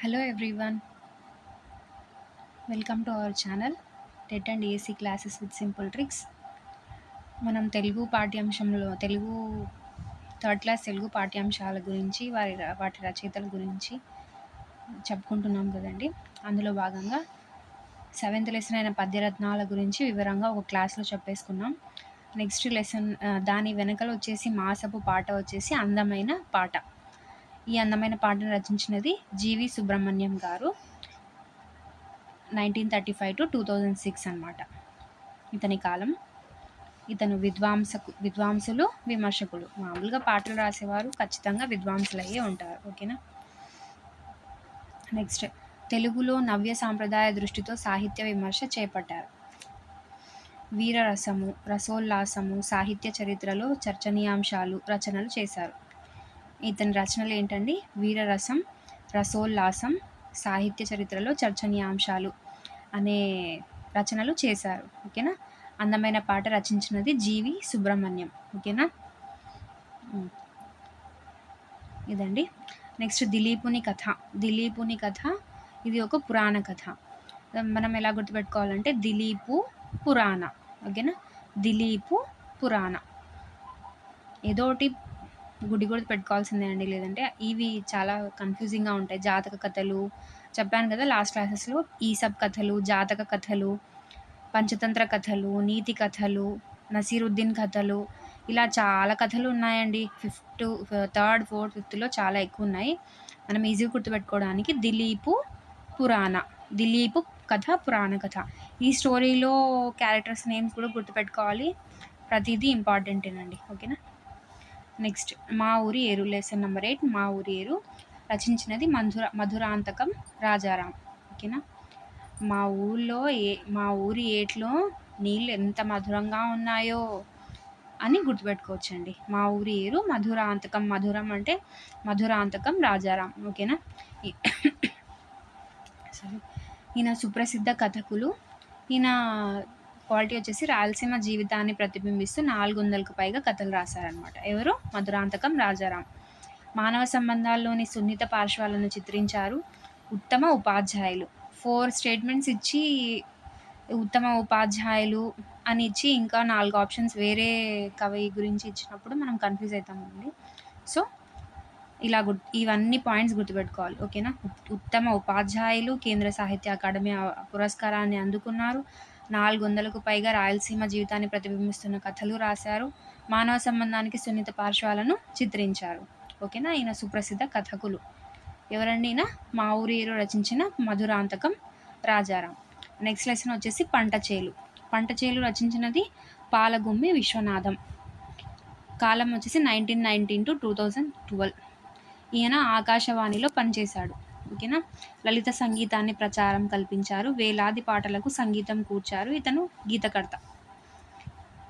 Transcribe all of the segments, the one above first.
Hello everyone welcome to our channel TET and AC classes with simple tricks మనం తెలుగు పాఠ్యాంశంలో Telugu third class Telugu పాఠ్యాంశాల గురించి వారి వాటి రచయితల గురించి చెప్పుకుంటున్నాం కదండి. అందులో భాగంగా సెవెంత్ లెసన్ అయిన పద్యరత్నాల గురించి వివరంగా ఒక క్లాస్లో చెప్పేసుకున్నాం. నెక్స్ట్ లెసన్ దాని వెనకల వచ్చేసి మాసపు పాట వచ్చేసి అందమైన పాట. ఈ అందమైన పాటను రచించినది G V Subrahmanyam garu. Nineteen thirty five to two thousand six అనమాట ఇతని కాలం. ఇతను విద్వాంసకు విద్వాంసులు విమర్శకులు. మామూలుగా పాటలు రాసేవారు ఖచ్చితంగా విద్వాంసులు అయ్యే ఉంటారు. ఓకేనా? నెక్స్ట్. తెలుగులో నవ్య సాంప్రదాయ దృష్టితో సాహిత్య విమర్శ చేపట్టారు. వీరరసము రసోల్లాసము సాహిత్య చరిత్రలో చర్చనీయాంశాలు రచనలు చేశారు. ఇతని రచనలు ఏంటండి? వీరరసం రసోల్లాసం సాహిత్య చరిత్రలో చర్చనీయాంశాలు అనే రచనలు చేశారు. ఓకేనా? అందమైన పాట రచించినది జీవి సుబ్రహ్మణ్యం. ఓకేనా? ఇదండి. నెక్స్ట్ దిలీపుని కథ. దిలీపుని కథ ఇది ఒక పురాణ కథ. మనం ఎలా గుర్తుపెట్టుకోవాలంటే దిలీపు పురాణ. ఓకేనా? దిలీపు పురాణ. ఏదోటి గుడి కూడా పెట్టుకోవాల్సిందే అండి. లేదంటే ఇవి చాలా కన్ఫ్యూజింగ్గా ఉంటాయి. జాతక కథలు. చెప్పాను కదా లాస్ట్ క్లాసెస్లో ఈసబ్ కథలు జాతక కథలు పంచతంత్ర కథలు నీతి కథలు నసీరుద్దీన్ కథలు. ఇలా చాలా కథలు ఉన్నాయండి. ఫిఫ్త్ థర్డ్ ఫోర్త్ ఫిఫ్త్లో చాలా ఎక్కువ ఉన్నాయి. మనం ఈజీగా గుర్తుపెట్టుకోవడానికి దిలీపు పురాణ. దిలీపు కథ పురాణ కథ. ఈ స్టోరీలో క్యారెక్టర్స్ నేమ్స్ కూడా గుర్తుపెట్టుకోవాలి. ప్రతిదీ ఇంపార్టెంటేనండి ఓకేనా? నెక్స్ట్ మా ఊరి ఏరు లెసన్ నెంబర్ ఎయిట్ మా ఊరి ఏరు రచించినది మధుర మధురాంతకం రాజారాం. ఓకేనా? మా ఊళ్ళో ఏ మా ఊరి ఏట్లో నీళ్ళు ఎంత మధురంగా ఉన్నాయో అని గుర్తుపెట్టుకోవచ్చండి. మా ఊరి ఏరు మధురాంతకం మధురం అంటే మధురాంతకం రాజారాం. ఓకేనా? సరే. ఈయన సుప్రసిద్ధ కథకులు ఈయన క్వాలిటీ వచ్చేసి రాయలసీమ జీవితాన్ని ప్రతిబింబిస్తూ నాలుగు వందలకు పైగా కథలు రాశారనమాట ఎవరు? మధురాంతకం రాజారాం. మానవ సంబంధాల్లోని సున్నిత పార్శ్వాలను చిత్రించారు ఉత్తమ ఉపాధ్యాయులు. ఫోర్ స్టేట్మెంట్స్ ఇచ్చి ఉత్తమ ఉపాధ్యాయులు అని ఇచ్చి ఇంకా నాలుగు ఆప్షన్స్ వేరే కవి గురించి ఇచ్చినప్పుడు మనం కన్ఫ్యూజ్ అవుతామండి సో ఇలా గుర్ ఇవన్నీ పాయింట్స్ గుర్తుపెట్టుకోవాలి. ఓకేనా? ఉత్తమ ఉపాధ్యాయులు కేంద్ర సాహిత్య అకాడమీ పురస్కారాన్ని అందుకున్నారు. నాలుగు వందలకు పైగా రాయలసీమ జీవితాన్ని ప్రతిబింబిస్తున్న కథలు రాశారు. మానవ సంబంధానికి సున్నిత పార్శ్వాలను చిత్రించారు. ఓకేనా? ఈయన సుప్రసిద్ధ కథకులు. ఎవరండి ఈయన? మా ఊరిలో రచించిన మధురాంతకం రాజారాం. నెక్స్ట్ లెసన్ వచ్చేసి పంట చేలు. పంట చేలు రచించినది పాలగుమ్మి విశ్వనాథం. కాలం వచ్చేసి nineteen nineteen to two thousand twelve. ఈయన ఆకాశవాణిలో పనిచేశాడు. ఓకేనా? లలిత సంగీతాన్ని ప్రచారం కల్పించారు. వేలాది పాటలకు సంగీతం కూర్చారు ఇతను గీతకర్త.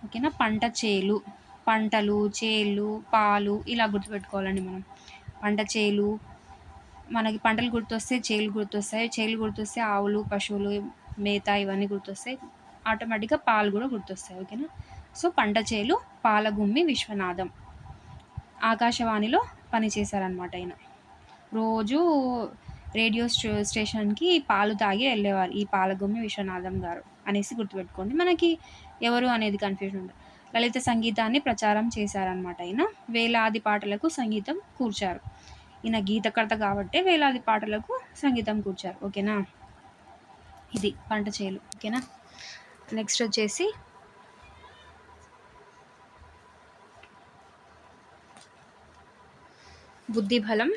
ఓకేనా? పంట చేలు పంటలు చేలు పాలు ఇలా గుర్తుపెట్టుకోవాలండి మనం. పంట చేలు మనకి పంటలు గుర్తొస్తే చేలు గుర్తొస్తాయి. చేలు గుర్తొస్తే ఆవులు పశువులు మేత ఇవన్నీ గుర్తొస్తాయి. ఆటోమేటిక్గా పాలు కూడా గుర్తొస్తాయి. ఓకేనా? సో పంట చేలు పాలగుమ్మి విశ్వనాథం. ఆకాశవాణిలో పనిచేశారనమాట ఆయన రోజు రేడియో స్టేషన్కి పాలు తాగి వెళ్ళేవారు ఈ పాలగుమ్మి విశ్వనాథం గారు అనేసి గుర్తుపెట్టుకోండి. మనకి ఎవరు అనేది కన్ఫ్యూజన్ ఉండదు. లలిత సంగీతాన్ని ప్రచారం చేశారనమాట ఆయన వేలాది పాటలకు సంగీతం కూర్చారు. ఈయన గీతకర్త కాబట్టి వేలాది పాటలకు సంగీతం కూర్చారు. ఓకేనా? ఇది పంట చేలు. ఓకేనా? నెక్స్ట్ వచ్చేసి బుద్ధిబలం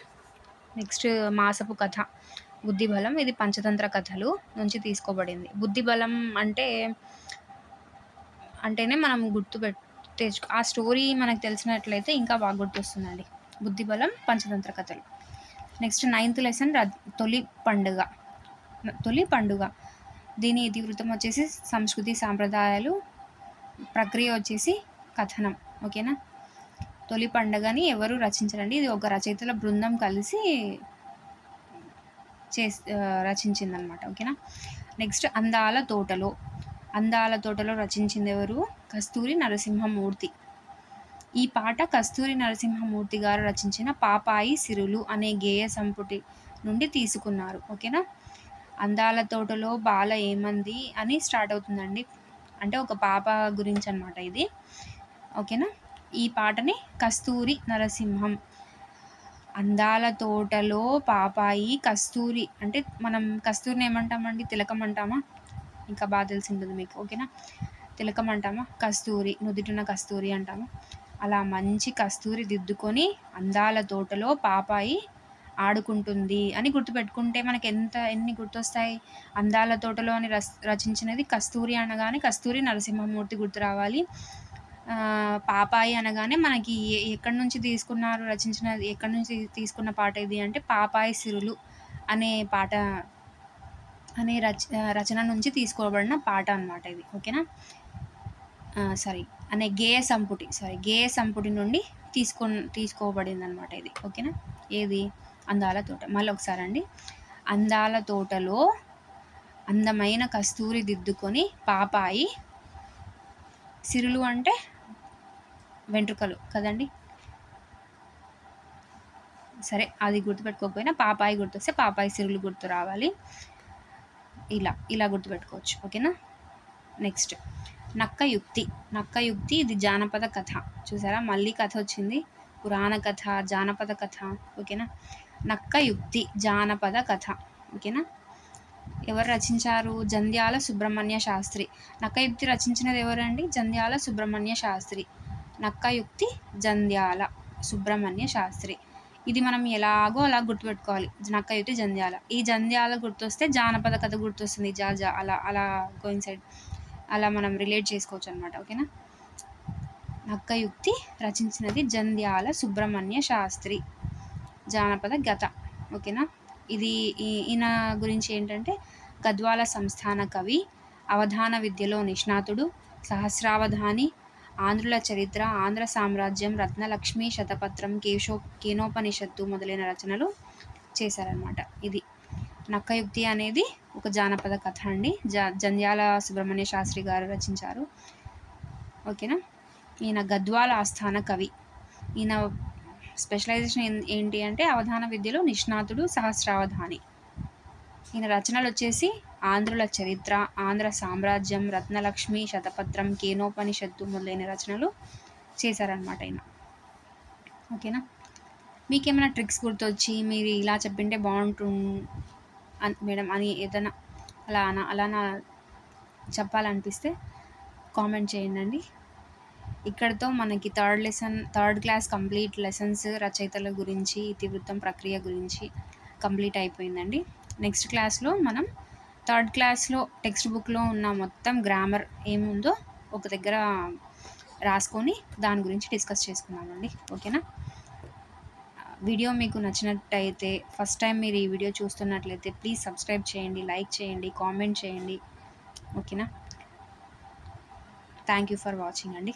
నెక్స్ట్ మాసపు కథ బుద్ధిబలం ఇది పంచతంత్ర కథలు నుంచి తీసుకోబడింది. బుద్ధిబలం అంటే అంటేనే మనం గుర్తు పెట్ ఆ స్టోరీ మనకు తెలిసినట్లయితే ఇంకా బాగా గుర్తొస్తుందండి. బుద్ధిబలం పంచతంత్ర కథలు. నెక్స్ట్ నైన్త్ లెసన్ తొలి పండుగ. తొలి పండుగ. దీని ఇతివృత్తం వచ్చేసి సంస్కృతి సాంప్రదాయాలు ప్రక్రియ వచ్చేసి కథనం. ఓకేనా? తొలి పండగని ఎవరు రచించరండి? ఇది ఒక రచయితల బృందం కలిసి చేసి రచించిందనమాట ఓకేనా? నెక్స్ట్ అందాల తోటలో. అందాల తోటలో రచించింది ఎవరు కస్తూరి నరసింహమూర్తి. ఈ పాట కస్తూరి నరసింహమూర్తి గారు రచించిన పాపాయి సిరులు అనే గేయ సంపుటి నుండి తీసుకున్నారు. ఓకేనా? అందాల తోటలో బాల ఏమంది అని స్టార్ట్ అవుతుందండి. అంటే ఒక పాప గురించి అనమాట ఇది. ఓకేనా? ఈ పాటని కస్తూరి నరసింహం. అందాల తోటలో పాపాయి కస్తూరి అంటే మనం కస్తూరిని ఏమంటామండి? తిలకం అంటామా? ఇంకా బాగా తెలిసి ఉంటుంది మీకు ఓకేనా? తిలకం అంటామా? కస్తూరి నుదుటిన కస్తూరి అంటాము. అలా మంచి కస్తూరి దిద్దుకొని అందాల తోటలో పాపాయి ఆడుకుంటుంది అని గుర్తుపెట్టుకుంటే మనకి ఎంత ఎన్ని గుర్తొస్తాయి? అందాల తోటలో అని రచించినది కస్తూరి అనగానే కస్తూరి నరసింహమూర్తి గుర్తు రావాలి. పాపాయి అనగానే మనకి ఎక్కడి నుంచి తీసుకున్నారు రచించిన ఎక్కడి నుంచి తీసుకున్న పాట ఇది అంటే పాపాయి సిరులు అనే పాట అనే రచ రచన నుంచి తీసుకోబడిన పాట అనమాట ఇది ఓకేనా? సారీ అనే గేయ సంపుటి సారీ గేయ సంపుటి నుండి తీసుకో తీసుకోబడింది అనమాట ఇది ఓకేనా? ఏది? అందాల తోట మళ్ళీ ఒకసారి అండి. అందాల తోటలో అందమైన కస్తూరి దిద్దుకొని పాపాయి సిరులు అంటే వెంట్రుకలు కదండి? సరే అది గుర్తుపెట్టుకోకపోయినా పాపాయి గుర్తొస్తే పాపాయి సిరులు గుర్తు రావాలి. ఇలా ఇలా గుర్తుపెట్టుకోవచ్చు. ఓకేనా? నెక్స్ట్ నక్క యుక్తి. నక్క యుక్తి ఇది జానపద కథ. చూసారా? మళ్ళీ కథ వచ్చింది. పురాణ కథ జానపద కథ. ఓకేనా? నక్క యుక్తి జానపద కథ. ఓకేనా? ఎవరు రచించారు? జంధ్యాల సుబ్రహ్మణ్య శాస్త్రి. నక్కయుక్తి రచించినది ఎవరండి? జంధ్యాల సుబ్రహ్మణ్య శాస్త్రి. నక్కయుక్తి జంధ్యాల సుబ్రహ్మణ్య శాస్త్రి. ఇది మనం ఎలాగో అలా గుర్తుపెట్టుకోవాలి. నక్కయుక్తి జంధ్యాల. ఈ జంధ్యాల గుర్తొస్తే జానపద కథ గుర్తొస్తుంది. జా జా అలా అలా సైడ్ అలా మనం రిలేట్ చేసుకోవచ్చు అనమాట ఓకేనా? నక్కయుక్తి రచించినది జంధ్యాల సుబ్రహ్మణ్య శాస్త్రి. జానపద గత. ఓకేనా? ఇది ఈయన గురించి ఏంటంటే గద్వాల సంస్థాన కవి అవధాన విద్యలో నిష్ణాతుడు సహస్రావధాని ఆంధ్రుల చరిత్ర ఆంధ్ర సామ్రాజ్యం రత్నలక్ష్మి శతపత్రం కేశో కేనోపనిషత్తు మొదలైన రచనలు చేశారనమాట ఇది నక్కయుక్తి అనేది ఒక జానపద కథ అండి. జ జంధ్యాల సుబ్రహ్మణ్య శాస్త్రి గారు రచించారు. ఓకేనా? ఈయన గద్వాల ఆస్థాన కవి. ఈయన స్పెషలైజేషన్ ఏంటి అంటే అవధాన విద్యలో నిష్ణాతుడు సహస్రావధాని. ఈయన రచనలు వచ్చేసి ఆంధ్రుల చరిత్ర ఆంధ్ర సామ్రాజ్యం రత్నలక్ష్మి శతపత్రం కేనోపనిషత్తు మొదలైన రచనలు చేశారనమాట ఆయన ఓకేనా? మీకేమైనా ట్రిక్స్ గుర్తొచ్చి మీరు ఇలా చెప్పింటే బాగుంటు మేడం అని ఏదైనా అలా అలా చెప్పాలనిపిస్తే కామెంట్ చేయండి ఇక్కడితో మనకి third lesson third class complete lessons రచయితల గురించి ఇతివృత్తం ప్రక్రియ గురించి కంప్లీట్ అయిపోయిందండి. నెక్స్ట్ క్లాస్లో మనం థర్డ్ క్లాస్లో టెక్స్ట్ బుక్లో ఉన్న మొత్తం గ్రామర్ ఏముందో ఒక దగ్గర రాసుకొని దాని గురించి డిస్కస్ చేసుకుందామండి. ఓకేనా వీడియో మీకు నచ్చినట్టయితే ఫస్ట్ టైం మీరు ఈ వీడియో చూస్తున్నట్లయితే ప్లీజ్ సబ్స్క్రైబ్ చేయండి లైక్ చేయండి కామెంట్ చేయండి. ఓకేనా థ్యాంక్ యూ ఫర్ వాచింగ్ అండి.